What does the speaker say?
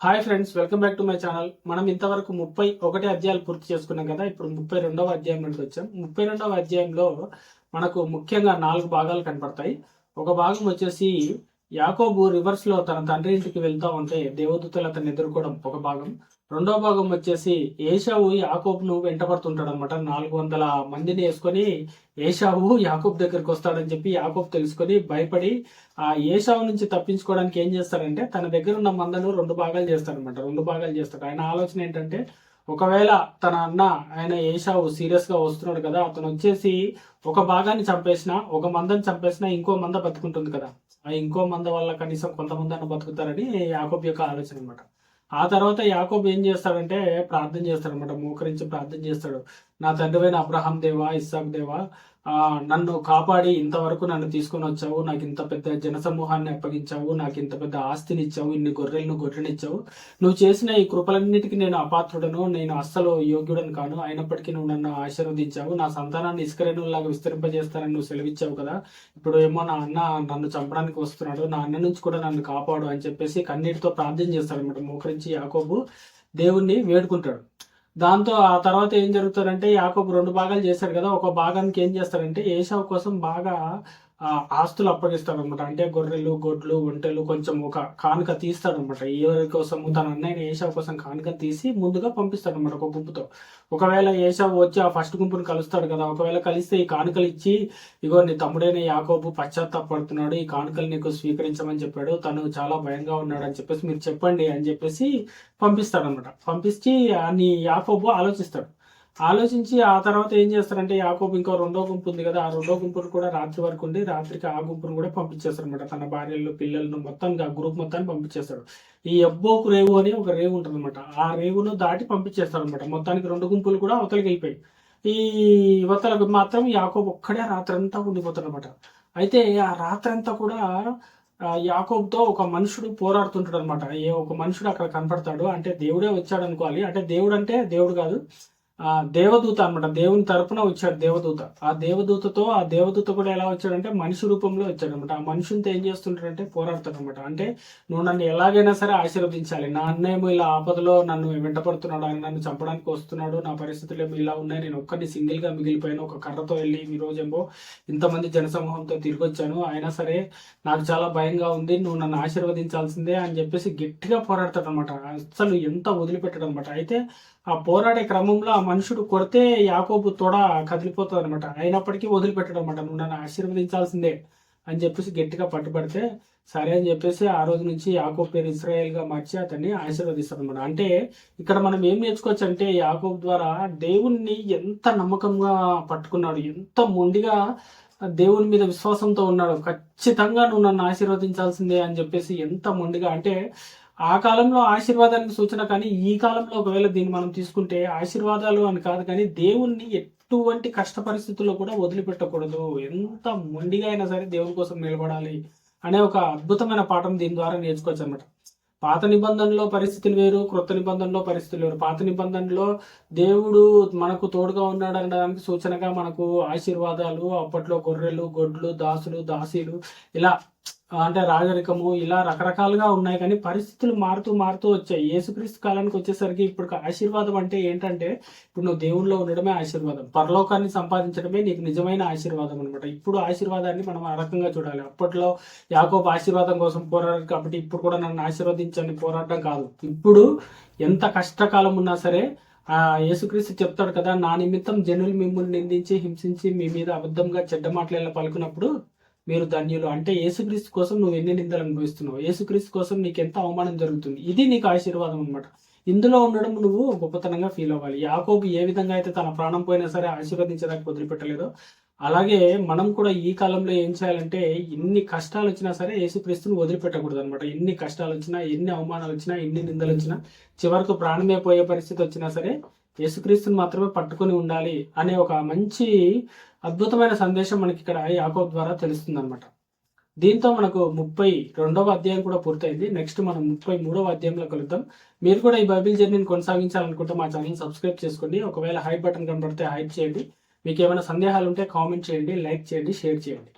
Hi friends welcome back to my channel. మనం ఇంతవరకు ముప్పై ఒకటి అధ్యాయాలు పూర్తి చేసుకున్నాం కదా ఇప్పుడు ముప్పై రెండవ అధ్యాయం నుండి వచ్చాం. ముప్పై రెండవ అధ్యాయంలో మనకు ముఖ్యంగా నాలుగు భాగాలు కనపడతాయి. ఒక భాగం వచ్చేసి యాకోబు రివర్స్లో తన తండ్రి ఇంటికి వెళ్తా ఉంటే దేవదూతలు అతన్ని ఎదుర్కోవడం ఒక భాగం. రెండో భాగం వచ్చేసి ఏషావు యాకోబును వెంటబడుతుంటాడు అనమాట నాలుగు వందల మందిని వేసుకొని ఏషావు యాకోబ్ దగ్గరికి వస్తాడని చెప్పి యాకోబ్ తెలుసుకొని భయపడి ఆ ఏషావు నుంచి తప్పించుకోవడానికి ఏం చేస్తాడంటే తన దగ్గర ఉన్న మందను రెండు భాగాలు చేస్తాడనమాట రెండు భాగాలు చేస్తాడు. ఆయన ఆలోచన ఏంటంటే ఒకవేళ తన అన్న ఆయన ఏషావు సీరియస్గా వస్తున్నాడు కదా అతను వచ్చేసి ఒక భాగాన్ని చంపేసిన ఒక మందని చంపేసిన ఇంకో మంద బతుకుంటుంది కదా. ఆ ఇంకో మంద వల్ల కనీసం కొంతమంది అన్న బతుకుతారని యాకోబ్ యొక్క ఆలోచన అనమాట ఆ తర్వాత యాకోబ్ ఏం చేస్తాడంటే ప్రార్థన చేస్తాడనమాట మోకరించి ప్రార్థన చేస్తాడు. నా తండ్రివైన అబ్రహాం దేవా ఇస్సాక్ దేవా నన్ను కాపాడి ఇంతవరకు నన్ను తీసుకొని వచ్చావు నాకు ఇంత పెద్ద జనసమూహాన్ని అప్పగించావు నాకు ఇంత పెద్ద ఆస్తిని ఇచ్చావు ఇన్ని గొర్రెలను గొర్రెనిచ్చావు. నువ్వు చేసిన ఈ కృపలన్నిటికీ నేను అపాత్రుడను నేను అస్సలు యోగ్యుడను కాను. అయినప్పటికీ నువ్వు నన్ను ఆశీర్వదించావు. నా సంతానాన్ని ఇసుకరేణులాగా విస్తరింపజేస్తానని నువ్వు సెలవిచ్చావు కదా. ఇప్పుడు ఏమో నా అన్న నన్ను చంపడానికి వస్తున్నాడు. నా అన్న నుంచి కూడా నన్ను కాపాడు అని చెప్పేసి కన్నీటితో ప్రార్థన చేస్తాడు అనమాట మోకరించి యాకోబు దేవుణ్ణి వేడుకుంటాడు. దాంతో ఆ తర్వాత ఏం జరుగుతారంటే యాకోబు రెండు భాగాలు చేస్తారు కదా. ఒక భాగానికి ఏం చేస్తారంటే ఏషావు కోసం బాగా ఆస్తులు అప్పగిస్తాడు అనమాట అంటే గొర్రెలు గొడ్లు ఒంటెలు కొంచెం ఒక కానుక తీస్తాడు అనమాట ఎవరి కోసం తన అన్నయ్య ఏషావు కోసం కానుక తీసి ముందుగా పంపిస్తాడు అనమాట ఒక గుంపుతో. ఒకవేళ ఏషావు వచ్చి ఆ ఫస్ట్ గుంపుని కలుస్తాడు కదా ఒకవేళ కలిస్తే ఈ కానుకలు ఇచ్చి ఇగో నీ తమ్ముడైన యాకోబు పశ్చాత్తాపడుతున్నాడు ఈ కానుకలు నీకు స్వీకరించమని చెప్పాడు తను చాలా భయంగా ఉన్నాడు అని చెప్పేసి మీరు చెప్పండి అని చెప్పేసి పంపిస్తాడు అనమాట పంపించి నీ యాకోబు ఆలోచిస్తాడు. ఆలోచించి ఆ తర్వాత ఏం చేస్తారంటే యాకోబు ఇంకో రెండో గుంపు ఉంది కదా ఆ రెండో గుంపును కూడా రాత్రి వరకు ఉండి రాత్రికి ఆ గుంపును కూడా పంపించేస్తారు అనమాట తన భార్యలు పిల్లలను మొత్తం ఆ గ్రూప్ మొత్తాన్ని పంపించేస్తాడు. ఈ ఎబ్బోకు రేవు అని ఒక రేవు ఉంటుంది అనమాట ఆ రేవును దాటి పంపించేస్తారు అనమాట మొత్తానికి రెండు గుంపులు కూడా అవతలికి వెళ్ళిపోయి ఈ యువతలకు మాత్రం యాకోబు ఒక్కడే రాత్రంతా ఉండిపోతాడు అనమాట అయితే ఆ రాత్రంతా కూడా యాకోబ్తో ఒక మనుషుడు పోరాడుతుంటాడు అనమాట ఏ ఒక మనుషుడు అక్కడ కనపడతాడు. అంటే దేవుడే వచ్చాడు అనుకోవాలి అంటే దేవుడు అంటే దేవుడు కాదు. దేవదూత అన్నమాట. దేవుని తరపున వచ్చాడు దేవదూత. ఆ దేవదూతతో ఆ దేవదూత కూడా ఎలా వచ్చాడంటే మనిషి రూపంలో వచ్చాడు అనమాట ఆ మనుషునితో ఏం చేస్తుంటాడంటే పోరాడతాడు అనమాట అంటే నువ్వు నన్ను ఎలాగైనా సరే ఆశీర్వదించాలి. నా అన్నయ్య ఇలా ఆపదలో నన్ను వెంటపడుతున్నాడు. ఆయన నన్ను చంపడానికి వస్తున్నాడు. నా పరిస్థితులు ఏమో ఇలా ఉన్నాయి. నేను ఒక్కడిని సింగిల్గా మిగిలిపోయాను. ఒక కర్రతో వెళ్ళి ఈ రోజేమో ఇంతమంది జనసమూహంతో తిరిగి వచ్చాను అయినా సరే నాకు చాలా భయంగా ఉంది. నువ్వు నన్ను ఆశీర్వదించాల్సిందే అని చెప్పేసి గట్టిగా పోరాడతాడు అనమాట అసలు ఎంత వదిలిపెట్టాడు అనమాట అయితే ఆ పోరాడే క్రమంలో ఆ మనుషుడు కొడితే యాకోబు తొడ కదిలిపోతుంది అనమాట అయినప్పటికీ వదిలిపెట్టడం అనమాట నువ్వు నన్ను ఆశీర్వదించాల్సిందే అని చెప్పేసి గట్టిగా పట్టుబడితే సరే అని చెప్పేసి ఆ రోజు నుంచి యాకోబ్ పేరు ఇస్రాయేల్గా మార్చి అతన్ని ఆశీర్వదిస్తాడు అనమాట అంటే ఇక్కడ మనం ఏం నేర్చుకోవచ్చు అంటే యాకోబ్ ద్వారా దేవుణ్ణి ఎంత నమ్మకంగా పట్టుకున్నాడు ఎంత మొండిగా దేవుని మీద విశ్వాసంతో ఉన్నాడు ఖచ్చితంగా నువ్వు నన్ను ఆశీర్వదించాల్సిందే అని చెప్పేసి ఎంత మొండిగా అంటే ఆ కాలంలో ఆశీర్వాదానికి సూచన కానీ ఈ కాలంలో ఒకవేళ దీన్ని మనం తీసుకుంటే ఆశీర్వాదాలు అని కాదు కానీ దేవుణ్ణి ఎటువంటి కష్ట పరిస్థితుల్లో కూడా వదిలిపెట్టకూడదు. ఎంత మొండిగా అయినా సరే దేవుని కోసం నిలబడాలి అనే ఒక అద్భుతమైన పాఠం దీని ద్వారా నేర్చుకోవచ్చు అనమాట పాత నిబంధనలో పరిస్థితులు వేరు క్రొత్త నిబంధనలో పరిస్థితులు వేరు. పాత నిబంధనలో దేవుడు మనకు తోడుగా ఉన్నాడు అనడానికి సూచనగా మనకు ఆశీర్వాదాలు అప్పట్లో గొర్రెలు గొడ్లు దాసులు దాసీలు ఇలా అంటే రాజరికము ఇలా రకరకాలుగా ఉన్నాయి కానీ పరిస్థితులు మారుతూ మారుతూ వచ్చాయి. యేసుక్రీస్తు కాలానికి వచ్చేసరికి ఇప్పుడు ఆశీర్వాదం అంటే ఏంటంటే ఇప్పుడు నువ్వు దేవుళ్ళలో ఉండడమే ఆశీర్వాదం. పరలోకాన్ని సంపాదించడమే నీకు నిజమైన ఆశీర్వాదం అనమాట ఇప్పుడు ఆశీర్వాదాన్ని మనం ఆ రకంగా చూడాలి. అప్పట్లో యాకోబు ఆశీర్వాదం కోసం పోరాడారు కాబట్టి ఇప్పుడు కూడా నన్ను ఆశీర్వదించండి పోరాడడం కాదు. ఇప్పుడు ఎంత కష్టకాలం ఉన్నా సరే ఆ యేసుక్రీస్తు చెప్తాడు కదా నా నిమిత్తం జనులు మిమ్మల్ని నిందించి హింసించి మీ మీద అబద్ధంగా చెడ్డ మాటలు పలుకున్నప్పుడు మీరు ధన్యులు. అంటే యేసుక్రీస్తు కోసం నువ్వు ఎన్ని నిందలు అనుభవిస్తున్నావు యేసుక్రీస్తు కోసం నీకు ఎంత అవమానం జరుగుతుంది ఇది నీకు ఆశీర్వాదం అనమాట ఇందులో ఉండడం నువ్వు గొప్పతనంగా ఫీల్ అవ్వాలి. యాకోబు ఏ విధంగా అయితే తన ప్రాణం పోయినా సరే ఆశీర్వదించడానికి వదిలిపెట్టలేదో అలాగే మనం కూడా ఈ కాలంలో ఏం చేయాలంటే ఎన్ని కష్టాలు వచ్చినా సరే యేసుక్రీస్తుని వదిలిపెట్టకూడదు అనమాట ఎన్ని కష్టాలు వచ్చినా ఎన్ని అవమానాలు వచ్చినా ఎన్ని నిందలు వచ్చినా చివరకు ప్రాణమే పోయే పరిస్థితి వచ్చినా సరే యేసుక్రీస్తుని మాత్రమే పట్టుకొని ఉండాలి అనే ఒక మంచి అద్భుతమైన సందేశం మనకి ఇక్కడ యాకోబ్ ద్వారా తెలుస్తుంది అనమాట దీంతో మనకు ముప్పై రెండవ అధ్యాయం కూడా పూర్తయింది. నెక్స్ట్ మనం ముప్పై మూడవ అధ్యాయంలో కలుద్దాం. మీరు కూడా ఈ బైబిల్ జర్నీని కొనసాగించాలనుకుంటే మా ఛానల్ సబ్స్క్రైబ్ చేసుకోండి. ఒకవేళ హైప్ బటన్ కనబడితే హైప్ చేయండి. మీకు ఏమైనా సందేహాలు ఉంటే కామెంట్ చేయండి లైక్ చేయండి షేర్ చేయండి.